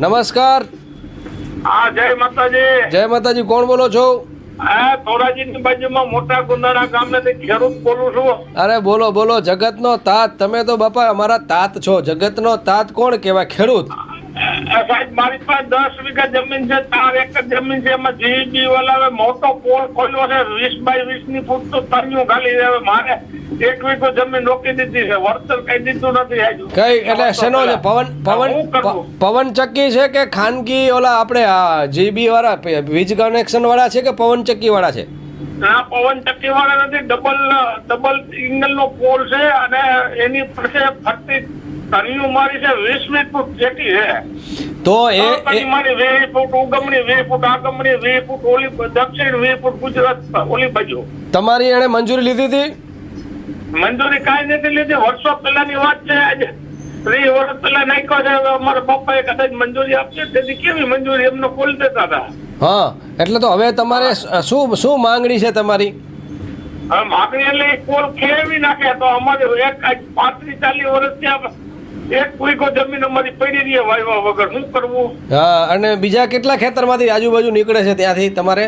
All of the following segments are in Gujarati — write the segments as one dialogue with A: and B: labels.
A: નમસ્કાર.
B: હા જય માતાજી.
A: જય માતાજી કોણ બોલો છો? અરે બોલો બોલો જગત નો તાત. તમે તો બાપા અમારા તાત છો. જગત નો તાત કોણ કેવા ખેડૂત.
B: સાહેબ મારી પાસે દસ વીઘા જમીન છે ચાર એકર જમીન છે એમાં જીબી વાળા મોટો પોલ ખોલ્યો છે વીસ બાય વીસની ફૂટ તો તણિયું ખાલી હવે મારે એક વીઘો જમીન રોકી દીધી છે વળતર કઈ દીધું નથી
A: કઈ એટલે શેનો છે? પવન પવન પવન ચક્કી છે કે ખાનગી ઓલા આપણે જીબી વાળા વીજ કનેક્શન વાળા છે કે પવન ચક્કી વાળા છે?
B: ના પવન ચક્કી વાળા નથી ડબલ ડબલ સિંગલ નો પોલ છે અને એની પાસે ફરતી તણિયું મારી છે વીસ વીસ ફૂટ જેટલી છે.
A: તો એ
B: મારી વીસ ફૂટ ઉગમણી વીસ ફૂટ આગમણી વીસ ફૂટ ઓલી દક્ષિણ વીસ ફૂટ ગુજરાત ઓલી બાજુ.
A: તમારી એને મંજૂરી લીધી હતી?
B: મંજૂરી કાંઈ નથી લીધી. વર્ષો પહેલાની વાત છે આજે ત્રીસ વર્ષ પહેલા નાખ્યો છે અમારા પપ્પાએ કદાચ મંજૂરી આપશે તેથી કેવી મંજૂરી? એમનો ખોલી દેતા હતા.
A: હા એટલે તો હવે તમારે શું શું માંગણી છે તમારી?
B: માગણી એટલે કોલ ખેવી નાખે. તો અમારે એક પાંત્રીસ ચાલીસ વર્ષથી આ એક વીઘો જમીન અમારી પડી રહી વાયવા વગર શું કરવું?
A: હા અને બીજા કેટલા ખેતરમાંથી આજુબાજુ નીકળે છે ત્યાંથી તમારે?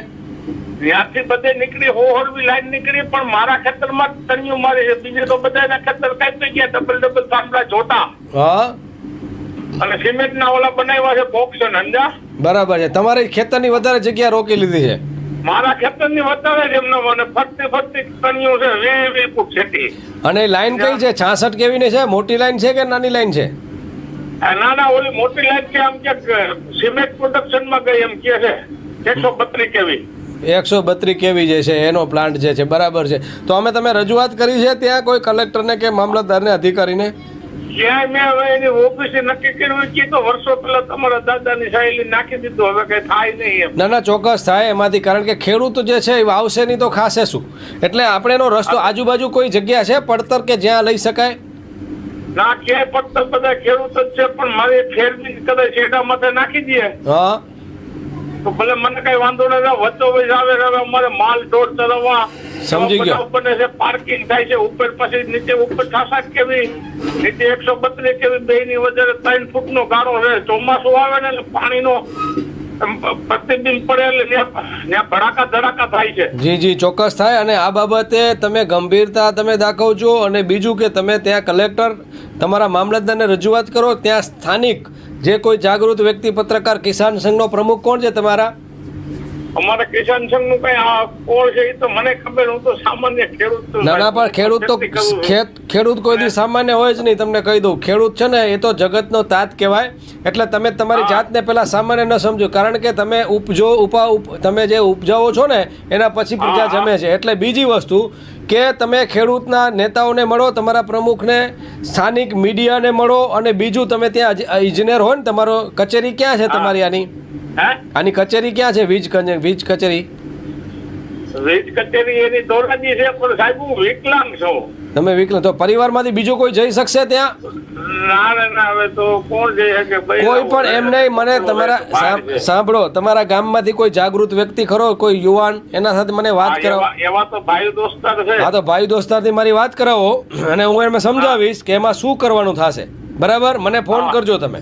B: ત્યાંથી બધે નીકળી હોહરવી લાઈન નીકળી પણ મારા ખેતરમાં તણિયું મારે છે. બીજે તો બધાના ખેતર કાપી ગયા ડબલ ડબલ થાંભલા જોતા.
A: હા.
B: અને સિમેન્ટના ઓલા બનાવ્યા છે બોક્સ અંજા
A: બરાબર છે. તમારી ખેતરની વધારે જગ્યા રોકી લીધી છે.
B: મારા ખેતરની વધારે જ એમનો મને ફરતી ફરતી તણિયું છે વી વી ફૂટ છેટી.
A: અને લાઈન કઈ છે? છાસઠ કેવીની છે? મોટી લાઈન છે કે નાની લાઈન છે?
B: ના ના ઓલી મોટી લાઈન છે આમ કે સિમેન્ટ પ્રોડક્શનમાં ગઈ એમ કે છે. એકસો બત્રીસ કેવી.
A: એકસો બત્રીસ કેવી જે છે એનો પ્લાન્ટ જે છે બરાબર છે. તો અમે તમે રજૂઆત કરી છે ત્યાં કોઈ કલેક્ટરને કે મામલતદારને અધિકારીને?
B: ક્યાંય મેં હવે એની ઓફિસે નક્કી કર્યું કે તો વર્ષો પહેલા તમારા દાદાની સાહેલી નાખી દીધું. હવે કઈ થાય નહીં એમ.
A: ના ના ચોક્કસ થાય એમાંથી કારણ કે ખેડૂત જે છે એ આવશે નહીં તો ખાશે શું? એટલે આપણે એનો રસ્તો આજુબાજુ કોઈ જગ્યા છે પડતર કે જ્યાં લઈ શકાય?
B: ના ક્યાંય પડતર બધા ખેડૂત જ છે પણ મારી ફેરની કદાચ શેડા માથે નાખી દઈએ
A: હા.
B: તો ભલે મને કઈ વાંધો નહીં વચ્ચો વચ આવે હવે અમારે માલ ઢોર ચરવવા
A: સમજી ગયો.
B: બને છે પાર્કિંગ થાય છે ઉપર પછી નીચે ઉપર છાસાઠ કેવી નીચે એકસો બત્રીસ કેવી બે ની વધારે ત્રણ ફૂટ નો ગાળો છે ચોમાસું આવે ને પાણીનો પ્રતિબિંબ પડે એટલે ભડાકા ધડાકા થાય છે.
A: જી જી ચોક્કસ થાય. અને આ બાબતે તમે ગંભીરતા તમે દાખવજો. અને બીજું કે તમે ત્યાં કલેક્ટર તમારા મામલતદારને રજૂઆત કરો. ત્યાં સ્થાનિક જે કોઈ જાગૃત વ્યક્તિ પત્રકાર કિસાન સંઘનો પ્રમુખ કોણ છે તમારા?
B: અમારે કિસાન સંઘનું કઈ આ કોણ છે એ તો મને ખબર હું તો સામાન્ય ખેડૂત.
A: ના ના પણ ખેડૂત તો.
B: ખેત
A: ખેડૂત કોઈ દી સામાન્ય હોય જ નહીં તમને કહી દઉં. ખેડૂત છે ને એ તો જગતનો તાત કહેવાય. એટલે તમે તમારી જાતને પહેલાં સામાન્ય ન સમજો કારણ કે તમે ઉપજો ઉપા ઉપ તમે જે ઉપજાવો છો ને એના પછી પ્રજા જમે છે. એટલે બીજી વસ્તુ કે તમે ખેડૂતના નેતાઓને મળો તમારા પ્રમુખને સ્થાનિક મીડિયાને મળો અને બીજું તમે ત્યાં ઇજ- ઇજનેર હોય ને તમારો કચેરી ક્યાં છે તમારી આની? આની કચેરી ક્યાં છે વીજ વીજ કચેરી?
B: એની ધોરાજી છે પણ સાહેબ હું વિકલાંગ છું.
A: તમે વિકલ તો પરિવારમાંથી બીજો કોઈ જઈ શકશે ત્યાં?
B: ના ના હવે તો કોણ જઈ શકે?
A: કોઈ પણ એમ નહીં મને તમારા સાંભ- સાંભળો તમારા ગામમાંથી કોઈ જાગૃત વ્યક્તિ ખરો? કોઈ યુવાન? એના સાથે મને વાત કરાવો.
B: એવા એવા તો ભાઈ દોસ્તાર છે.
A: હા તો ભાઈ દોસ્તારથી મારી વાત કરાવો અને હું એમને સમજાવીશ કે એમાં શું કરવાનું થશે. બરાબર? મને ફોન કરજો તમે.